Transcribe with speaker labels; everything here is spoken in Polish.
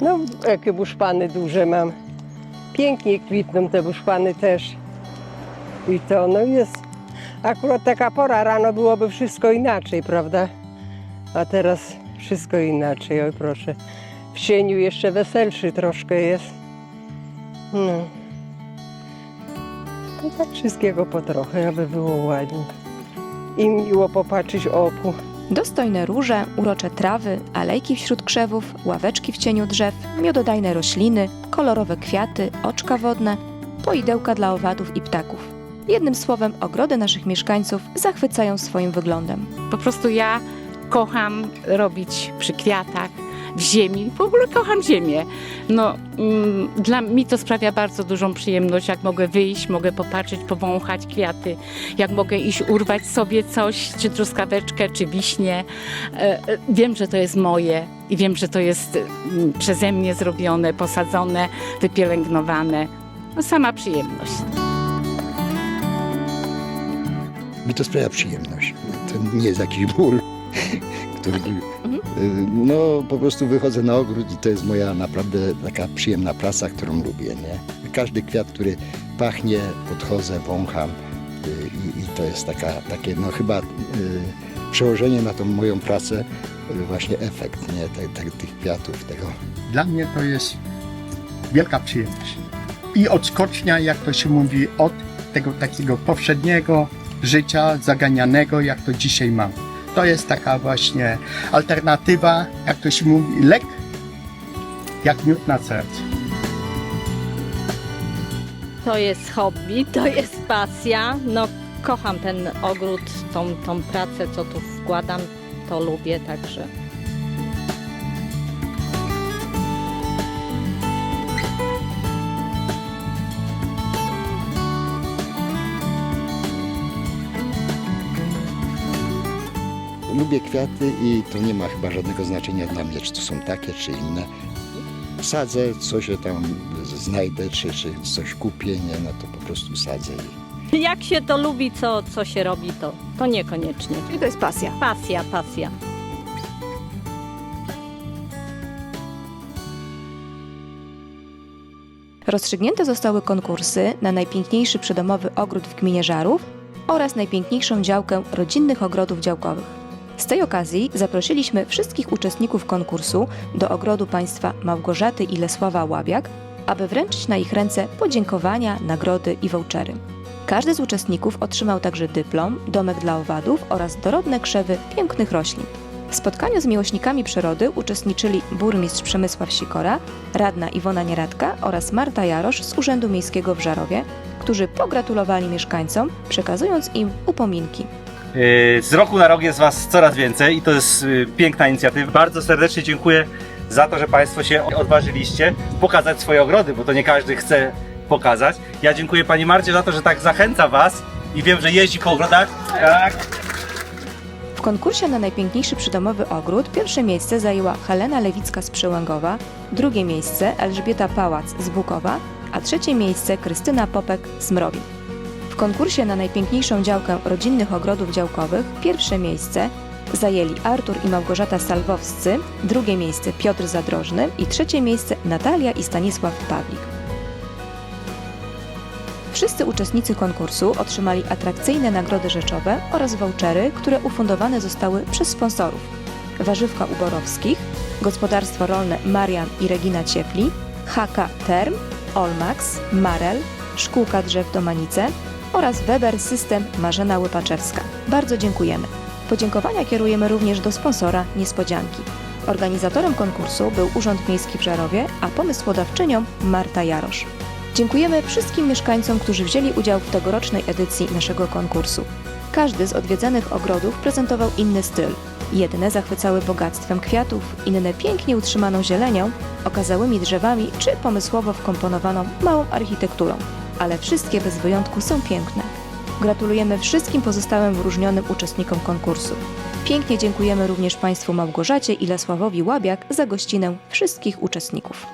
Speaker 1: No, jakie buszpany duże mam. Pięknie kwitną te buszpany też. I to, no jest. Akurat taka pora, rano byłoby wszystko inaczej, prawda? A teraz wszystko inaczej, oj proszę. W cieniu jeszcze weselszy troszkę jest. No. No tak wszystkiego po trochę, aby było ładnie. I miło popatrzeć oku.
Speaker 2: Dostojne róże, urocze trawy, alejki wśród krzewów, ławeczki w cieniu drzew, miododajne rośliny, kolorowe kwiaty, oczka wodne, poidełka dla owadów i ptaków. Jednym słowem, ogrody naszych mieszkańców zachwycają swoim wyglądem.
Speaker 3: Po prostu ja kocham robić przy kwiatach, w ziemi. W ogóle kocham ziemię. No, mm, dla mi to sprawia bardzo dużą przyjemność, jak mogę wyjść, mogę popatrzeć, powąchać kwiaty, jak mogę iść urwać sobie coś, czy truskaweczkę, czy wiśnie. E, e, Wiem, że to jest moje i wiem, że to jest mm, przeze mnie zrobione, posadzone, wypielęgnowane. No, sama przyjemność.
Speaker 4: Mi to sprawia przyjemność. To nie jest jakiś ból, który. Y, No po prostu wychodzę na ogród i to jest moja naprawdę taka przyjemna praca, którą lubię. Nie? Każdy kwiat, który pachnie, podchodzę, wącham y, i, i to jest taka, takie no chyba y, przełożenie na tą moją pracę, y, właśnie efekt nie? Te, te, tych kwiatów, tego.
Speaker 5: Dla mnie to jest wielka przyjemność. I odskocznia, jak to się mówi, od tego takiego powszedniego życia zaganianego, jak to dzisiaj mam. To jest taka właśnie alternatywa, jak to się mówi, lek, jak miód na serce.
Speaker 6: To jest hobby, to jest pasja. No, kocham ten ogród, tą, tą pracę, co tu wkładam, to lubię także.
Speaker 4: Lubię kwiaty i to nie ma chyba żadnego znaczenia dla mnie, czy to są takie, czy inne. Sadzę, co się tam znajdę, czy, czy coś kupię, nie, no to po prostu sadzę.
Speaker 6: Jak się to lubi, co, co się robi, to, to niekoniecznie.
Speaker 2: Czyli to jest pasja.
Speaker 6: Pasja, pasja.
Speaker 2: Rozstrzygnięte zostały konkursy na najpiękniejszy przydomowy ogród w gminie Żarów oraz najpiękniejszą działkę rodzinnych ogrodów działkowych. Z tej okazji zaprosiliśmy wszystkich uczestników konkursu do ogrodu państwa Małgorzaty i Lesława Łabiak, aby wręczyć na ich ręce podziękowania, nagrody i vouchery. Każdy z uczestników otrzymał także dyplom, domek dla owadów oraz dorodne krzewy pięknych roślin. W spotkaniu z miłośnikami przyrody uczestniczyli burmistrz Przemysław Sikora, radna Iwona Nieradka oraz Marta Jarosz z Urzędu Miejskiego w Żarowie, którzy pogratulowali mieszkańcom, przekazując im upominki.
Speaker 7: Yy, Z roku na rok jest Was coraz więcej i to jest yy, piękna inicjatywa. Bardzo serdecznie dziękuję za to, że Państwo się odważyliście pokazać swoje ogrody, bo to nie każdy chce pokazać. Ja dziękuję Pani Marcie za to, że tak zachęca Was i wiem, że jeździ po ogrodach. Tak.
Speaker 2: W konkursie na najpiękniejszy przydomowy ogród pierwsze miejsce zajęła Helena Lewicka z Przełęgowa, drugie miejsce Elżbieta Pałac z Bukowa, a trzecie miejsce Krystyna Popek z Mrowi. Konkursie na najpiękniejszą działkę rodzinnych ogrodów działkowych pierwsze miejsce zajęli Artur i Małgorzata Salwowscy, drugie miejsce Piotr Zadrożny i trzecie miejsce Natalia i Stanisław Pawlik. Wszyscy uczestnicy konkursu otrzymali atrakcyjne nagrody rzeczowe oraz vouchery, które ufundowane zostały przez sponsorów. Warzywka Uborowskich, Gospodarstwo Rolne Marian i Regina Ciepli, HK Term, Olmax, Marel, Szkółka Drzew Domanice oraz Weber System Marzena Łypaczewska. Bardzo dziękujemy. Podziękowania kierujemy również do sponsora Niespodzianki. Organizatorem konkursu był Urząd Miejski w Żarowie, a pomysłodawczynią Marta Jarosz. Dziękujemy wszystkim mieszkańcom, którzy wzięli udział w tegorocznej edycji naszego konkursu. Każdy z odwiedzanych ogrodów prezentował inny styl. Jedne zachwycały bogactwem kwiatów, inne pięknie utrzymaną zielenią, okazałymi drzewami czy pomysłowo wkomponowaną małą architekturą. Ale wszystkie bez wyjątku są piękne. Gratulujemy wszystkim pozostałym wyróżnionym uczestnikom konkursu. Pięknie dziękujemy również Państwu Małgorzacie i Lesławowi Łabiak za gościnę wszystkich uczestników.